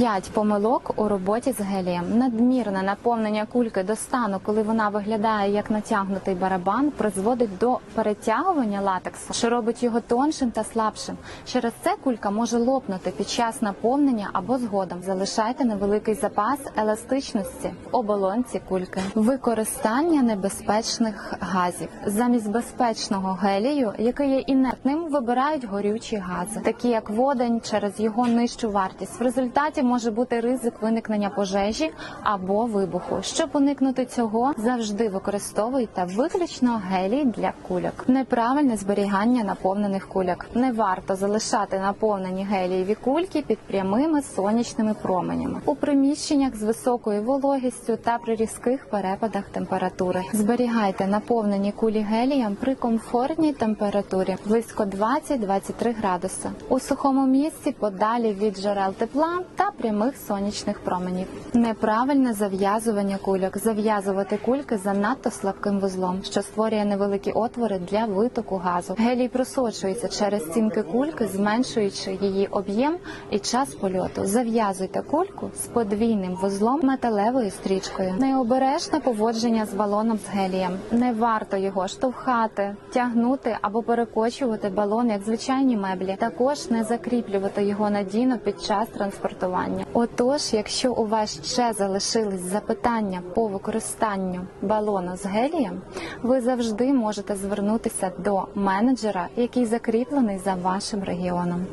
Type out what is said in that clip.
П'ять помилок у роботі з гелієм. Надмірне наповнення кульки до стану, коли вона виглядає як натягнутий барабан, призводить до перетягування латексу, що робить його тоншим та слабшим. Через це кулька може лопнути під час наповнення або згодом. Залишайте невеликий запас еластичності в оболонці кульки. Використання небезпечних газів замість безпечного гелію, який є інертним, вибирають горючі гази, такі як водень через його нижчу вартість. В результаті може бути ризик виникнення пожежі або вибуху. Щоб уникнути цього, завжди використовуйте виключно гелій для кульок. Неправильне зберігання наповнених кульок. Не варто залишати наповнені гелієві кульки під прямими сонячними променями у приміщеннях з високою вологістю та при різких перепадах температури. Зберігайте наповнені кулі гелієм при комфортній температурі близько 20-23 градуси у сухому місці подалі від джерел тепла та прямих сонячних променів. Неправильне зав'язування кульок. Зав'язувати кульки занадто слабким вузлом, що створює невеликі отвори для витоку газу. Гелій просочується через стінки кульки, зменшуючи її об'єм і час польоту. Зав'язуйте кульку з подвійним вузлом металевою стрічкою. Необережне поводження з балоном з гелієм. Не варто його штовхати, тягнути або перекочувати балон як звичайні меблі. Також не закріплювати його надійно під час транспортування. Отож, якщо у вас ще залишились запитання по використанню балону з гелієм, ви завжди можете звернутися до менеджера, який закріплений за вашим регіоном.